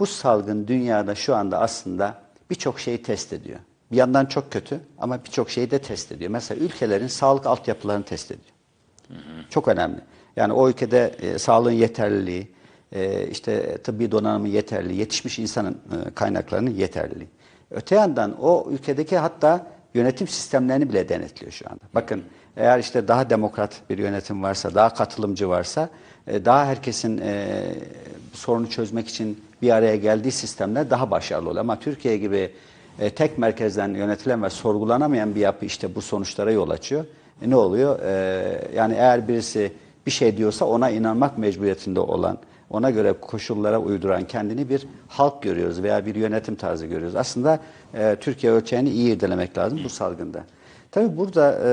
Bu salgın dünyada şu anda aslında birçok şeyi test ediyor. Bir yandan çok kötü ama birçok şeyi de test ediyor. Mesela ülkelerin sağlık altyapılarını test ediyor. Çok önemli. Yani o ülkede e, sağlığın yeterliliği, e, işte tıbbi donanımın yeterliliği, yetişmiş insanın e, kaynaklarının yeterliliği. Öte yandan o ülkedeki hatta yönetim sistemlerini bile denetliyor şu anda. Bakın eğer işte daha demokrat bir yönetim varsa, daha katılımcı varsa, e, daha herkesin e, sorunu çözmek için bir araya geldiği sistemler daha başarılı oluyor. Ama Türkiye gibi e, tek merkezden yönetilen ve sorgulanamayan bir yapı işte bu sonuçlara yol açıyor. E, ne oluyor? E, yani eğer birisi bir şey diyorsa ona inanmak mecburiyetinde olan, ona göre koşullara uyduran kendini bir halk görüyoruz veya bir yönetim tarzı görüyoruz. Aslında e, Türkiye ölçeğini iyi irdelemek lazım bu salgında. Tabii burada e,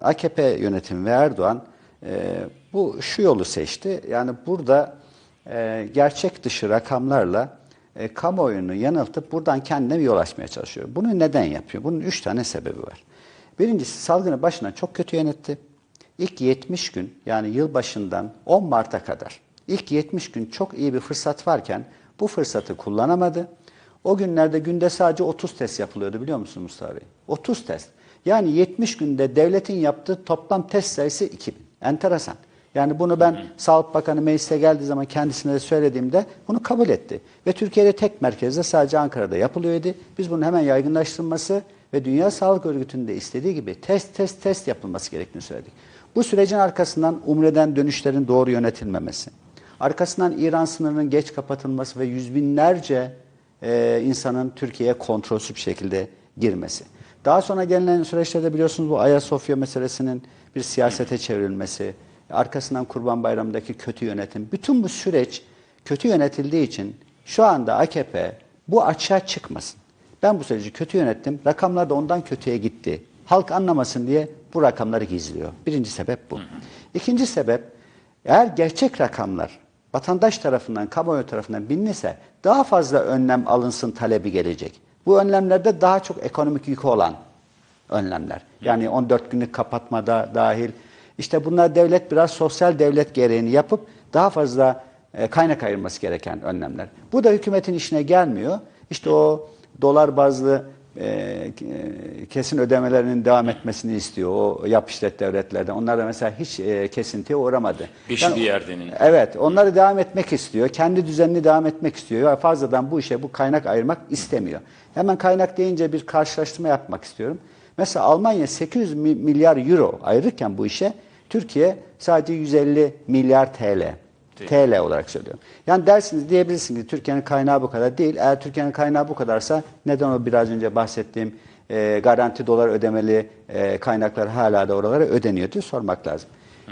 AKP yönetimi ve Erdoğan e, bu şu yolu seçti. Yani burada e, gerçek dışı rakamlarla e, kamuoyunu yanıltıp buradan kendine yol açmaya çalışıyor. Bunu neden yapıyor? Bunun üç tane sebebi var. Birincisi salgını başına çok kötü yönetti. İlk 70 gün yani yılbaşından 10 Mart'a kadar ilk 70 gün çok iyi bir fırsat varken bu fırsatı kullanamadı. O günlerde günde sadece 30 test yapılıyordu biliyor musun Mustafa Bey? 30 test. Yani 70 günde devletin yaptığı toplam test sayısı 2000. Enteresan. Yani bunu ben Sağlık Bakanı meclise geldiği zaman kendisine de söylediğimde bunu kabul etti. Ve Türkiye'de tek merkezde sadece Ankara'da yapılıyordu. Biz bunun hemen yaygınlaştırılması ve Dünya Sağlık Örgütü'nün de istediği gibi test test test yapılması gerektiğini söyledik. Bu sürecin arkasından Umre'den dönüşlerin doğru yönetilmemesi, arkasından İran sınırının geç kapatılması ve yüz binlerce e, insanın Türkiye'ye kontrolsüz bir şekilde girmesi. Daha sonra gelinen süreçlerde biliyorsunuz bu Ayasofya meselesinin bir siyasete çevrilmesi, arkasından Kurban Bayramı'ndaki kötü yönetim. Bütün bu süreç kötü yönetildiği için şu anda AKP bu açığa çıkmasın. Ben bu süreci kötü yönettim. Rakamlar da ondan kötüye gitti. Halk anlamasın diye bu rakamları gizliyor. Birinci sebep bu. İkinci sebep eğer gerçek rakamlar vatandaş tarafından, kamuoyu tarafından bilinirse daha fazla önlem alınsın talebi gelecek. Bu önlemlerde daha çok ekonomik yükü olan önlemler. Yani 14 günlük kapatmada dahil. İşte bunlar devlet biraz sosyal devlet gereğini yapıp daha fazla e, kaynak ayırması gereken önlemler. Bu da hükümetin işine gelmiyor. İşte o dolar bazlı e, e, kesin ödemelerinin devam etmesini istiyor o yap işlet devletlerden. Onlar da mesela hiç kesintiye uğramadı. Beşi bir yerdenin. Evet, onları devam etmek istiyor. Kendi düzenini devam etmek istiyor. Ve fazladan bu işe bu kaynak ayırmak istemiyor. Hemen kaynak deyince bir karşılaştırma yapmak istiyorum. Mesela Almanya 800 mi- milyar euro ayırırken bu işe Türkiye sadece 150 milyar TL. TL olarak söylüyorum. Yani dersiniz diyebilirsiniz ki Türkiye'nin kaynağı bu kadar değil. Eğer Türkiye'nin kaynağı bu kadarsa neden o biraz önce bahsettiğim e, garanti dolar ödemeli e, kaynaklar hala da oralara ödeniyor diye sormak lazım.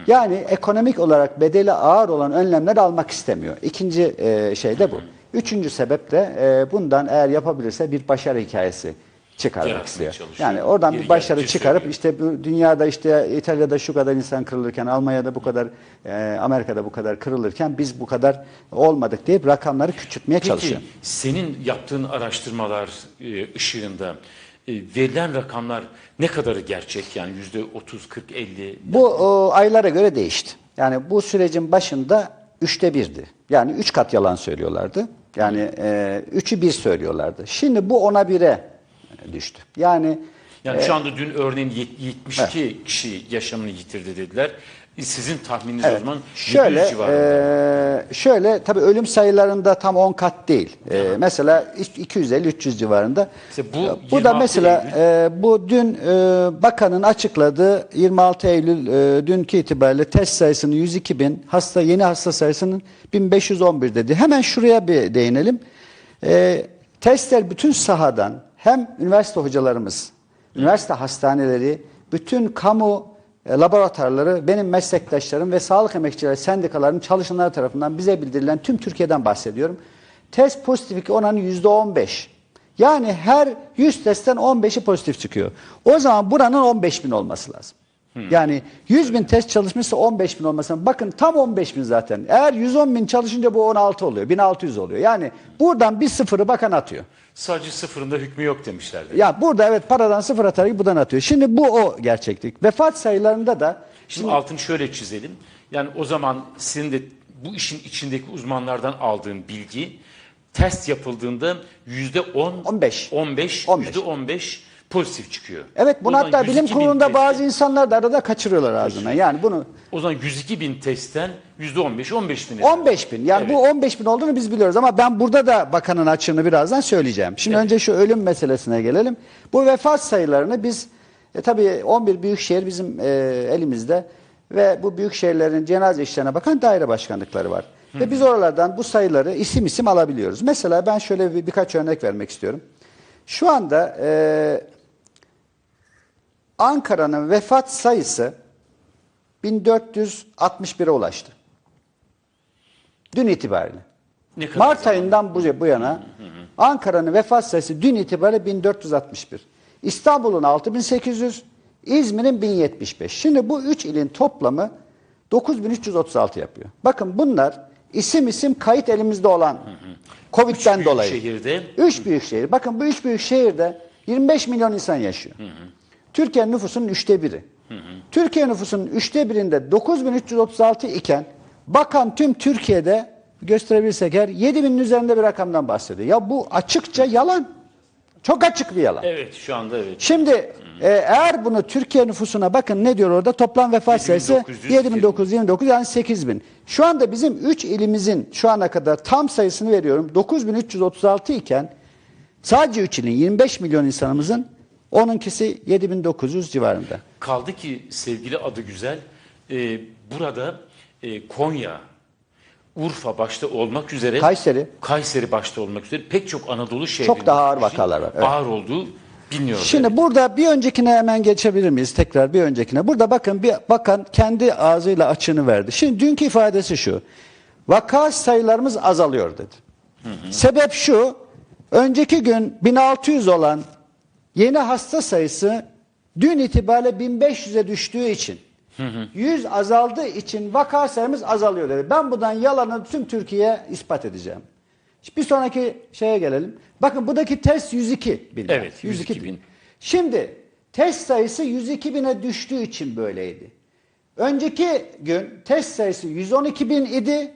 Yani ekonomik olarak bedeli ağır olan önlemler almak istemiyor. İkinci e, şey de bu. Üçüncü sebep de e, bundan eğer yapabilirse bir başarı hikayesi çıkarmak Yaratmaya istiyor. çalışıyor. Yani oradan bir başarı geldikçe çıkarıp söylüyor. işte bu dünyada işte İtalya'da şu kadar insan kırılırken, Almanya'da bu kadar, e, Amerika'da bu kadar kırılırken biz bu kadar olmadık deyip rakamları küçültmeye çalışıyor. Peki senin yaptığın araştırmalar e, ışığında e, verilen rakamlar ne kadarı gerçek? Yani yüzde 30, 40, 50 Bu o, aylara göre değişti. Yani bu sürecin başında üçte birdi. Yani üç kat yalan söylüyorlardı. Yani e, üçü bir söylüyorlardı. Şimdi bu ona bire düştü. Yani Yani şu anda dün örneğin yet- 72 kişi yaşamını yitirdi dediler. E, Sizin tahmininiz o zaman 700 Şöyle, civarında. e, şöyle tabii ölüm sayılarında tam 10 kat değil. E, mesela 250-300 civarında. İşte bu bu da 26 mesela Eylül. e, bu dün e, bakanın açıkladığı 26 Eylül e, dünkü itibariyle test sayısının 102 bin, hasta yeni hasta sayısının 1511 dedi. Hemen şuraya bir değinelim. E, testler bütün sahadan hem üniversite hocalarımız, üniversite hastaneleri, bütün kamu e, laboratuvarları, benim meslektaşlarım ve sağlık emekçileri sendikalarının çalışanları tarafından bize bildirilen tüm Türkiye'den bahsediyorum. Test pozitiflik oranı yüzde 15. Yani her 100 testten 15'i pozitif çıkıyor. O zaman buranın 15 bin olması lazım. Yani 100 bin test çalışmışsa 15 bin olması lazım. Bakın tam 15 bin zaten. Eğer 110 bin çalışınca bu 16 oluyor. 1600 oluyor. Yani buradan bir sıfırı bakan atıyor. Sadece sıfırında hükmü yok demişlerdi. Ya burada evet paradan sıfır atarak buradan atıyor. Şimdi bu o gerçeklik. Vefat sayılarında da Şimdi altını şöyle çizelim. Yani o zaman sizin de bu işin içindeki uzmanlardan aldığın bilgi test yapıldığında yüzde 10, 15. 15, 15. yüzde 15 pozitif çıkıyor. Evet bunu hatta bilim 102 bin kurulunda bazı insanlar da arada kaçırıyorlar ağzına. Yani bunu O zaman 102 bin testten yüzde 15, 15 bin. 15 bin. Yani bu 15 bin olduğunu biz biliyoruz ama ben burada da bakanın açığını birazdan söyleyeceğim. Şimdi önce şu ölüm meselesine gelelim. Bu vefat sayılarını biz e, tabii 11 büyük şehir bizim e, elimizde ve bu büyük şehirlerin cenaze işlerine bakan daire başkanlıkları var. Ve biz oralardan bu sayıları isim isim alabiliyoruz. Mesela ben şöyle bir, birkaç örnek vermek istiyorum. Şu anda e, Ankara'nın vefat sayısı 1461'e ulaştı. Dün itibariyle. Ne kadar Mart ayından bu, bu yana Ankara'nın vefat sayısı dün itibariyle 1461. İstanbul'un 6800, İzmir'in 1075. Şimdi bu üç ilin toplamı 9336 yapıyor. Bakın bunlar isim isim kayıt elimizde olan Covid'den büyük dolayı. şehirde. Üç büyük şehir. Bakın bu üç büyük şehirde 25 milyon insan yaşıyor. Türkiye nüfusunun üçte biri. Türkiye nüfusunun üçte birinde 9336 iken bakan tüm Türkiye'de gösterebilirsek eğer 7000'in üzerinde bir rakamdan bahsediyor. Ya bu açıkça yalan. Çok açık bir yalan. Evet şu anda evet. Şimdi e, eğer bunu Türkiye nüfusuna bakın ne diyor orada toplam vefat sayısı 7900 7929 yani 8000. Şu anda bizim 3 ilimizin şu ana kadar tam sayısını veriyorum 9336 iken sadece 3 ilin 25 milyon insanımızın onunkisi 7900 civarında. Kaldı ki sevgili adı güzel e, burada e, Konya, Urfa başta olmak üzere Kayseri. Kayseri başta olmak üzere pek çok Anadolu şehrinde Çok daha ağır vakalar var, evet. Ağır olduğu biliniyor. Şimdi burada bir öncekine hemen geçebilir miyiz? Tekrar bir öncekine. Burada bakın bir bakan kendi ağzıyla açığını verdi. Şimdi dünkü ifadesi şu. Vaka sayılarımız azalıyor dedi. Sebep şu. Önceki gün 1600 olan yeni hasta sayısı dün itibariyle 1500'e düştüğü için 100 azaldığı için vaka sayımız azalıyor dedi. Ben bundan yalanı tüm Türkiye'ye ispat edeceğim. Bir sonraki şeye gelelim. Bakın buradaki test 102 bin. Evet, 102 bin. Şimdi test sayısı 102 bine düştüğü için böyleydi. Önceki gün test sayısı 112 bin idi.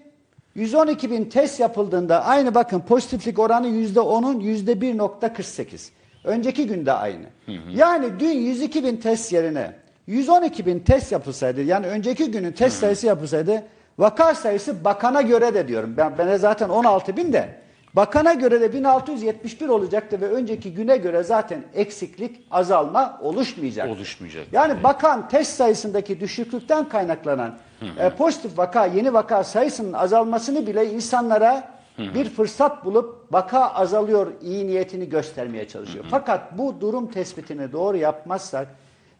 112 bin test yapıldığında aynı bakın pozitiflik oranı %10'un %1.48. Önceki günde aynı. Yani dün 102 bin test yerine 112 bin test yapılsaydı yani önceki günün test sayısı yapılsaydı vaka sayısı bakana göre de diyorum. Ben, ben zaten 16 bin de bakana göre de 1671 olacaktı ve önceki güne göre zaten eksiklik azalma oluşmayacak. Oluşmayacak. Yani bakan test sayısındaki düşüklükten kaynaklanan e, pozitif vaka, yeni vaka sayısının azalmasını bile insanlara bir fırsat bulup vaka azalıyor iyi niyetini göstermeye çalışıyor. Fakat bu durum tespitini doğru yapmazsak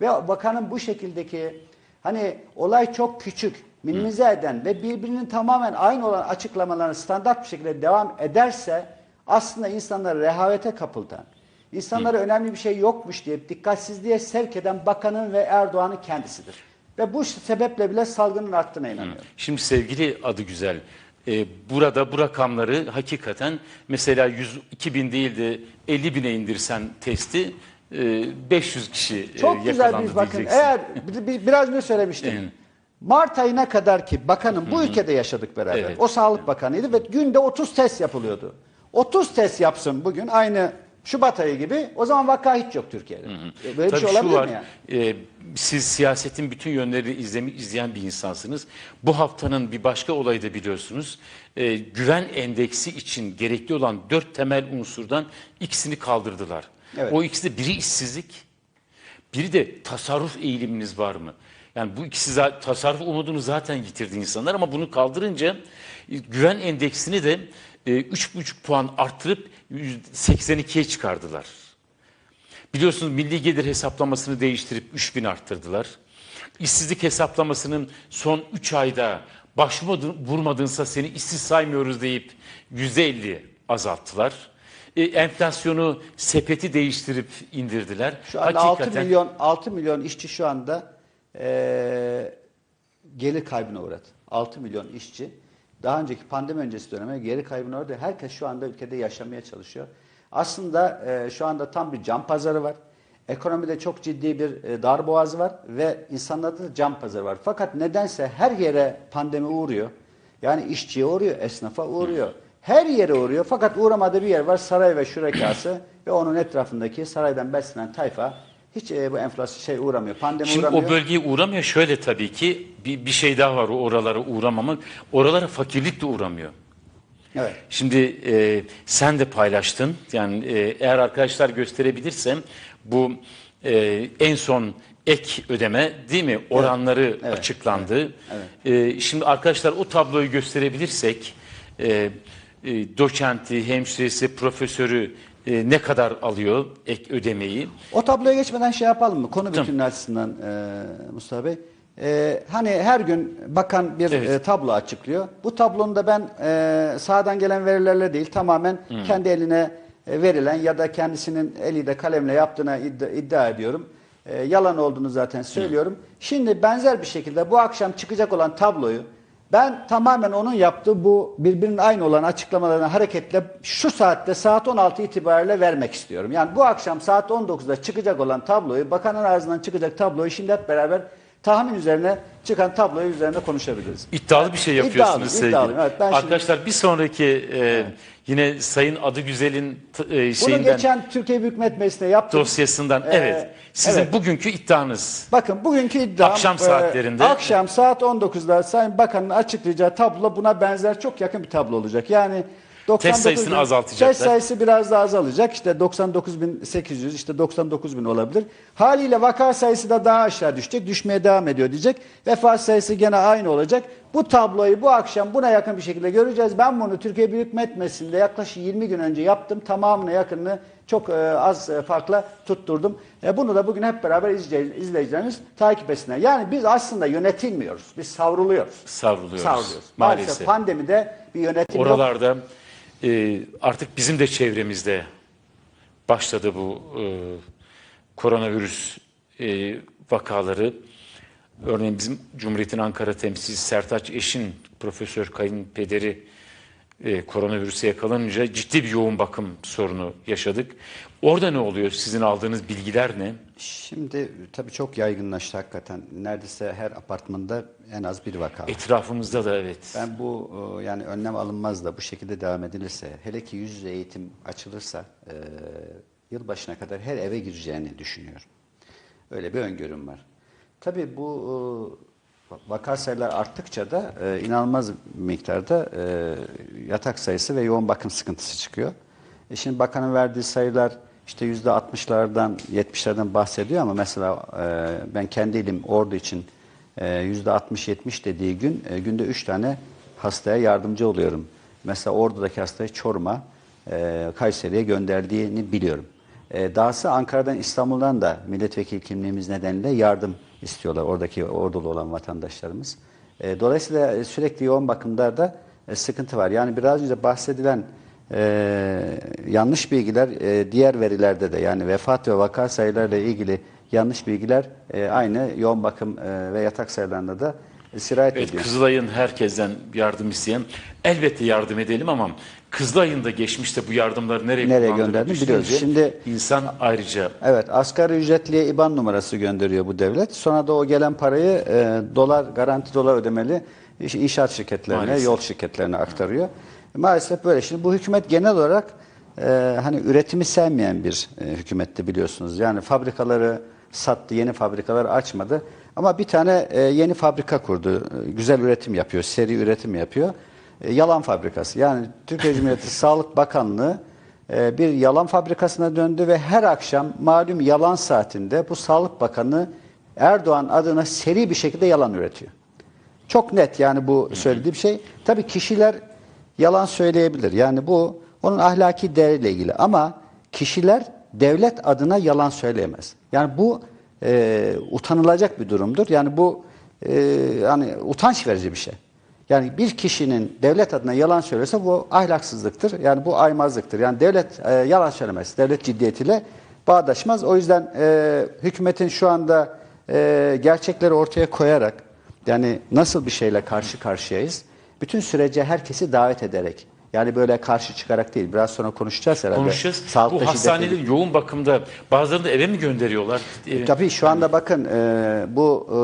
ve bakanın bu şekildeki hani olay çok küçük, minimize eden ve birbirinin tamamen aynı olan açıklamalarını standart bir şekilde devam ederse aslında insanları rehavete kapıltan, İnsanlara önemli bir şey yokmuş diye dikkatsizliğe sevk eden bakanın ve Erdoğan'ın kendisidir. Ve bu sebeple bile salgının arttığına inanıyorum. Şimdi sevgili adı güzel. E, burada bu rakamları hakikaten mesela 102 bin değil de 50 bine indirsen testi e, 500 kişi e, Çok güzel yakalandı bir bakın. diyeceksin. Eğer bir- bir- biraz önce söylemiştim. Evet. Mart ayına kadar ki bakanın bu ülkede yaşadık beraber. Evet. O sağlık bakanıydı ve günde 30 test yapılıyordu. 30 test yapsın bugün aynı Şubat ayı gibi o zaman vaka hiç yok Türkiye'de. E, Böyle bir Tabii şey şu olabilir var, mi yani? e, siz siyasetin bütün yönlerini izlemi, izleyen bir insansınız. Bu haftanın bir başka olayı da biliyorsunuz. E, güven endeksi için gerekli olan dört temel unsurdan ikisini kaldırdılar. Evet. O ikisi de biri işsizlik, biri de tasarruf eğiliminiz var mı? Yani bu ikisi tasarruf umudunu zaten yitirdi insanlar ama bunu kaldırınca e, güven endeksini de e, 3,5 puan arttırıp 82'ye çıkardılar. Biliyorsunuz milli gelir hesaplamasını değiştirip 3000 arttırdılar. İşsizlik hesaplamasının son 3 ayda başvurmadın, vurmadınsa seni işsiz saymıyoruz deyip %50 azalttılar. E, enflasyonu sepeti değiştirip indirdiler. Şu anda 6 milyon 6 milyon işçi şu anda eee gelir kaybına uğradı. 6 milyon işçi daha önceki pandemi öncesi döneme geri kaybına uğradı. Herkes şu anda ülkede yaşamaya çalışıyor. Aslında eee, şu anda tam bir can pazarı var. Ekonomide çok ciddi bir e, darboğazı var ve insanlarda da can pazarı var. Fakat nedense her yere pandemi uğruyor. Yani işçiye uğruyor, esnafa uğruyor. Her yere uğruyor fakat uğramadığı bir yer var saray ve şurekası ve onun etrafındaki saraydan beslenen tayfa hiç e, bu enflasyon şey uğramıyor. Pandemi Şimdi uğramıyor. o bölgeye uğramıyor. Şöyle tabii ki bir, bir şey daha var o oralara uğramamak. Oralara fakirlik de uğramıyor. Evet. Şimdi e, sen de paylaştın. Yani e, eğer arkadaşlar gösterebilirsem bu e, en son ek ödeme değil mi? Oranları açıklandı. E, şimdi arkadaşlar o tabloyu gösterebilirsek e, e, doçenti, hemşiresi, profesörü e, ne kadar alıyor ek ödemeyi? O tabloya geçmeden şey yapalım mı? Konu bütünlüğü açısından e, Mustafa Bey. E, hani her gün bakan bir Evet. e, tablo açıklıyor. Bu tablonun da ben e, sağdan gelen verilerle değil tamamen kendi eline e, verilen ya da kendisinin eliyle kalemle yaptığına iddia, iddia ediyorum. E, yalan olduğunu zaten söylüyorum. Şimdi benzer bir şekilde bu akşam çıkacak olan tabloyu ben tamamen onun yaptığı bu birbirinin aynı olan açıklamalarına hareketle şu saatte saat 16 itibariyle vermek istiyorum. Yani bu akşam saat 19'da çıkacak olan tabloyu, bakanın ağzından çıkacak tabloyu şimdi hep beraber tahmin üzerine çıkan tabloyu üzerine konuşabiliriz. İddialı bir şey yapıyorsunuz İddialıyım, sevgili. iddialıyım. Evet, ben şimdi- Arkadaşlar bir sonraki e, yine Sayın Adıgüzel'in t- e, Bunu şeyinden geçen Türkiye Büyük Millet Meclisi'nde yaptım. dosyasından Ee, evet. Sizin evet. bugünkü iddianız. Bakın bugünkü iddiam Akşam e, saatlerinde- akşam saat 19'da Sayın Bakan'ın açıklayacağı tablo buna benzer çok yakın bir tablo olacak. Yani 99 sayısını bin- azaltacaklar. Test sayısı biraz daha azalacak. İşte 99.800 işte 99.000 olabilir. Haliyle vaka sayısı da daha aşağı düşecek. Düşmeye devam ediyor diyecek. Vefat sayısı gene aynı olacak. Bu tabloyu bu akşam buna yakın bir şekilde göreceğiz. Ben bunu Türkiye Büyük Millet Meclisi'nde yaklaşık 20 gün önce yaptım. Tamamına yakınını çok e, az e, farkla tutturdum. E, bunu da bugün hep beraber izleyicilerimiz, takip etsinler. Yani biz aslında yönetilmiyoruz. Biz savruluyoruz. Savruluyoruz. Savruluyoruz. Maalesef. Maalesef pandemide bir yönetim yok. E, artık bizim de çevremizde başladı bu e, koronavirüs e, vakaları. Örneğin bizim Cumhuriyet'in Ankara temsilcisi Sertaç Eş'in profesör kayınpederi e, koronavirüse yakalanınca ciddi bir yoğun bakım sorunu yaşadık. Orada ne oluyor? Sizin aldığınız bilgiler ne? Şimdi tabii çok yaygınlaştı hakikaten. Neredeyse her apartmanda en az bir vaka. Etrafımızda da evet. Ben bu e, yani önlem alınmaz da bu şekilde devam edilirse, hele ki yüz yüze eğitim açılırsa e, yılbaşına kadar her eve gireceğini düşünüyorum. Öyle bir öngörüm var. Tabii bu e, vaka sayılar arttıkça da e, inanılmaz miktarda e, yatak sayısı ve yoğun bakım sıkıntısı çıkıyor. E şimdi bakanın verdiği sayılar işte yüzde 60'lardan 70'lerden bahsediyor ama mesela e, ben kendi ilim ordu için e, yüzde 60-70 dediği gün e, günde 3 tane hastaya yardımcı oluyorum. Mesela Ordu'daki hastayı Çorum'a, Kayseri'ye gönderdiğini biliyorum. E, dahası Ankara'dan İstanbul'dan da milletvekili kimliğimiz nedeniyle yardım istiyorlar oradaki ordulu olan vatandaşlarımız. Dolayısıyla sürekli yoğun bakımlarda e, sıkıntı var. Yani biraz önce bahsedilen e, yanlış bilgiler e, diğer verilerde de yani vefat ve vaka sayılarıyla ilgili yanlış bilgiler e, aynı yoğun bakım e, ve yatak sayılarında da sirayet Evet, ediyor. Kızılay'ın herkesten yardım isteyen elbette yardım edelim ama Kızılay'ın da geçmişte bu yardımları nereye, Nereye gönderdiğini biliyoruz. Şimdi- insan ayrıca Evet, asgari ücretliye IBAN numarası gönderiyor bu devlet. Sonra da o gelen parayı e, dolar, garanti dolar ödemeli inşaat şirketlerine, Maalesef. yol şirketlerine aktarıyor. Maalesef böyle. Şimdi bu hükümet genel olarak e, hani üretimi sevmeyen bir e, hükümetti biliyorsunuz. Yani fabrikaları sattı, yeni fabrikalar açmadı. Ama bir tane e, yeni fabrika kurdu. E, güzel üretim yapıyor, seri üretim yapıyor. E, yalan fabrikası. Yani Türkiye Cumhuriyeti Sağlık Bakanlığı e, bir yalan fabrikasına döndü ve her akşam malum yalan saatinde bu Sağlık Bakanı Erdoğan adına seri bir şekilde yalan üretiyor. Çok net yani bu söylediğim şey. Tabii kişiler yalan söyleyebilir. Yani bu onun ahlaki değeriyle ilgili ama kişiler devlet adına yalan söyleyemez. Yani bu e, utanılacak bir durumdur. Yani bu e, yani utanç verici bir şey. Yani bir kişinin devlet adına yalan söylese bu ahlaksızlıktır. Yani bu aymazlıktır. Yani devlet e, yalan söylemez. Devlet ciddiyetiyle bağdaşmaz. O yüzden e, hükümetin şu anda e, gerçekleri ortaya koyarak yani nasıl bir şeyle karşı karşıyayız? Bütün sürece herkesi davet ederek. Yani böyle karşı çıkarak değil. Biraz sonra konuşacağız herhalde. konuşacağız. Sağlıkta bu hastanelerin yoğun bakımda bazılarını eve mi gönderiyorlar? Eve- Tabii şu anda bakın e, bu e,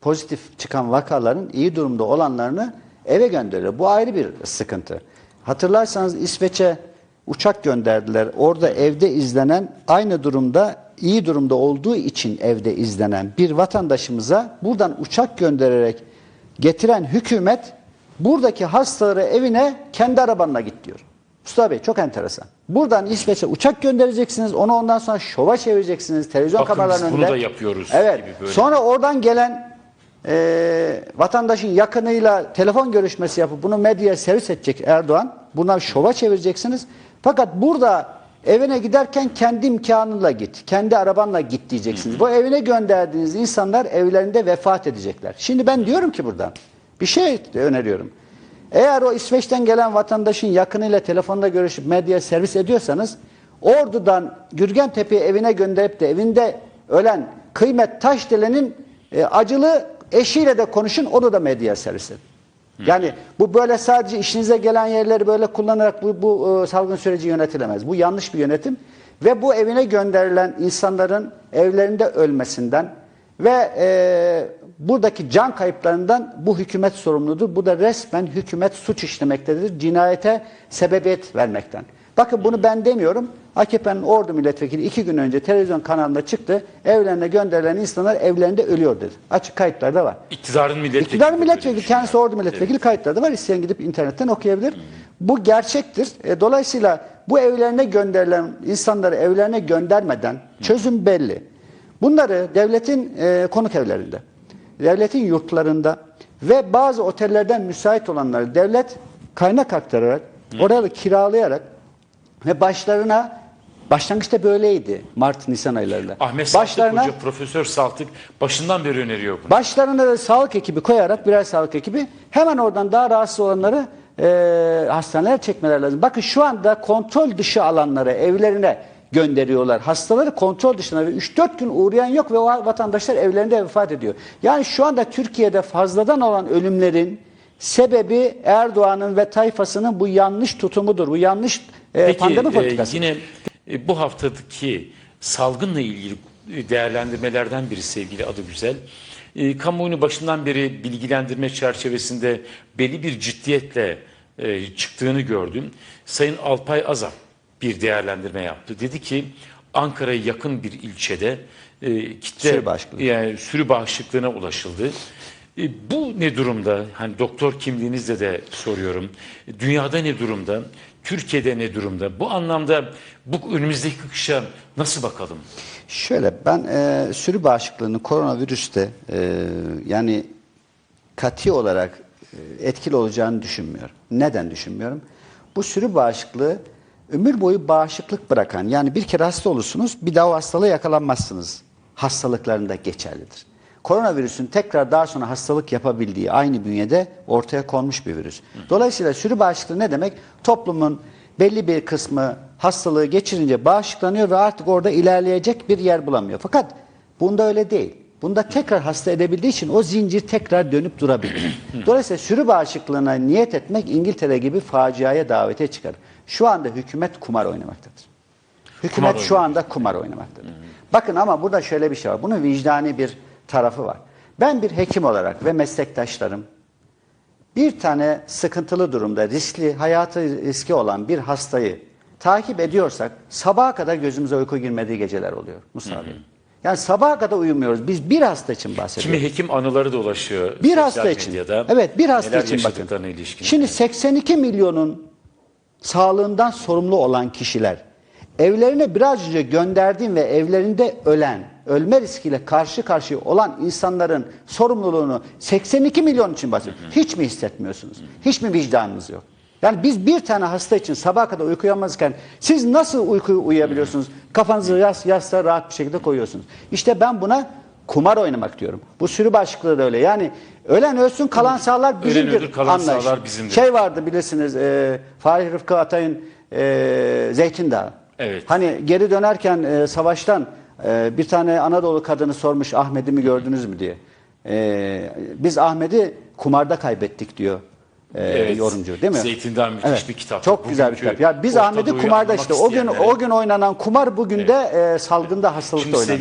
pozitif çıkan vakaların iyi durumda olanlarını eve gönderiyor. Bu ayrı bir sıkıntı. Hatırlarsanız İsveç'e uçak gönderdiler. Orada evde izlenen aynı durumda iyi durumda olduğu için evde izlenen bir vatandaşımıza buradan uçak göndererek getiren hükümet buradaki hastaları evine kendi arabanla git diyor. Mustafa Bey çok enteresan. Buradan İsveç'e uçak göndereceksiniz. Onu ondan sonra şova çevireceksiniz. Televizyon Bakın kameralarının bunu önünde. da yapıyoruz Evet. gibi böyle. Sonra oradan gelen e, vatandaşın yakınıyla telefon görüşmesi yapıp bunu medyaya servis edecek Erdoğan. Buna şova çevireceksiniz. Fakat burada evine giderken kendi imkanınla git. Kendi arabanla git diyeceksiniz. Bu evine gönderdiğiniz insanlar evlerinde vefat edecekler. Şimdi ben diyorum ki buradan bir şey öneriyorum. Eğer o İsveç'ten gelen vatandaşın yakınıyla telefonda görüşüp medyaya servis ediyorsanız Ordu'dan Gürgentepe'ye evine gönderip de evinde ölen Kıymet Taşdelen'in e, acılı eşiyle de konuşun onu da medyaya servis edin. Yani bu böyle sadece işinize gelen yerleri böyle kullanarak bu, bu e, salgın süreci yönetilemez. Bu yanlış bir yönetim ve bu evine gönderilen insanların evlerinde ölmesinden ve e, buradaki can kayıplarından bu hükümet sorumludur. Bu da resmen hükümet suç işlemektedir. Cinayete sebebiyet vermekten. Bakın bunu ben demiyorum. AKP'nin ordu milletvekili iki gün önce televizyon kanalında çıktı. Evlerine gönderilen insanlar evlerinde ölüyor dedi. Açık kayıtlarda var. İktidarın milletvekili. İktidar böyle milletvekili, düşünüyor. kendisi ordu milletvekili kayıtları da var. İsteyen gidip internetten okuyabilir. Bu gerçektir. E, dolayısıyla bu evlerine gönderilen insanları evlerine göndermeden çözüm belli. Bunları devletin e, konuk evlerinde, devletin yurtlarında ve bazı otellerden müsait olanları devlet kaynak aktararak, orada kiralayarak ve başlarına başlangıçta böyleydi Mart-Nisan aylarında. Ahmet Saltık başlarına Hoca, Profesör Saltık başından beri öneriyor bunu. Başlarına da sağlık ekibi koyarak birer sağlık ekibi hemen oradan daha rahatsız olanları e, hastanelere çekmeler lazım. Bakın şu anda kontrol dışı alanlara, evlerine gönderiyorlar. Hastaları kontrol dışına ve 3-4 gün uğrayan yok ve o vatandaşlar evlerinde vefat ediyor. Yani şu anda Türkiye'de fazladan olan ölümlerin sebebi Erdoğan'ın ve tayfasının bu yanlış tutumudur. Bu yanlış e, Peki pandemi e, politikası. yine e, bu haftadaki salgınla ilgili e, değerlendirmelerden biri sevgili adı güzel. E, kamuoyunu başından beri bilgilendirme çerçevesinde belli bir ciddiyetle e, çıktığını gördüm. Sayın Alpay Azap bir değerlendirme yaptı. Dedi ki Ankara'ya yakın bir ilçede e, kitle Sürü bağışıklığı. yani sürü bağışıklığına ulaşıldı. E, bu ne durumda? Hani doktor kimliğinizle de soruyorum. Dünyada ne durumda? Türkiye'de ne durumda? Bu anlamda bu önümüzdeki kışa nasıl bakalım? Şöyle ben e, sürü bağışıklığının koronavirüste e, yani kati olarak e, etkili olacağını düşünmüyorum. Neden düşünmüyorum? Bu sürü bağışıklığı ömür boyu bağışıklık bırakan yani bir kere hasta olursunuz bir daha o hastalığa yakalanmazsınız. Hastalıklarında geçerlidir. Koronavirüsün tekrar daha sonra hastalık yapabildiği aynı bünyede ortaya konmuş bir virüs. Dolayısıyla sürü bağışıklığı ne demek? Toplumun belli bir kısmı hastalığı geçirince bağışıklanıyor ve artık orada ilerleyecek bir yer bulamıyor. Fakat bunda öyle değil. Bunda tekrar hasta edebildiği için o zincir tekrar dönüp durabilir. Dolayısıyla sürü bağışıklığına niyet etmek İngiltere gibi faciaya davete çıkar. Şu anda hükümet kumar oynamaktadır. Hükümet Kumar şu anda kumar oynamaktadır. Bakın ama burada şöyle bir şey var. Bunun vicdani bir tarafı var. Ben bir hekim olarak ve meslektaşlarım bir tane sıkıntılı durumda riskli, hayatı riski olan bir hastayı takip ediyorsak sabaha kadar gözümüze uyku girmediği geceler oluyor Mustafa Bey. Yani sabaha kadar uyumuyoruz. Biz bir hasta için bahsediyoruz. Kimi hekim anıları dolaşıyor Bir hasta için. medyada. Evet bir hasta Neler için bakın. ilişkin. Şimdi 82 milyonun sağlığından sorumlu olan kişiler evlerine biraz önce gönderdiğim ve evlerinde ölen, ölme riskiyle karşı karşıya olan insanların sorumluluğunu 82 milyon için bahsediyorum. Hiç mi hissetmiyorsunuz? Hiç mi vicdanınız yok? Yani biz bir tane hasta için sabaha kadar uyku uyuyamazken siz nasıl uykuyu uyuyabiliyorsunuz? Kafanızı yas, yastığa rahat bir şekilde koyuyorsunuz. İşte ben buna kumar oynamak diyorum. Bu sürü başlıkları da öyle. Yani ölen ölsün kalan sağlar bizimdir. ölür, kalan anlayışı. sağlar bizimdir. Şey vardı bilirsiniz e, Fahri Rıfkı Atay'ın e, Zeytin Dağı. Evet. Hani geri dönerken e, savaştan e, bir tane Anadolu kadını sormuş Ahmet'i mi gördünüz mü diye. E, biz Ahmet'i kumarda kaybettik diyor e, Evet. yorumcu değil mi? Zeytin Dağı müthiş bir kitap. Çok güzel bir kitap. Ya biz Ahmet'i kumarda işte o gün o gün oynanan kumar bugün de e, salgında hastalıkta oynanan.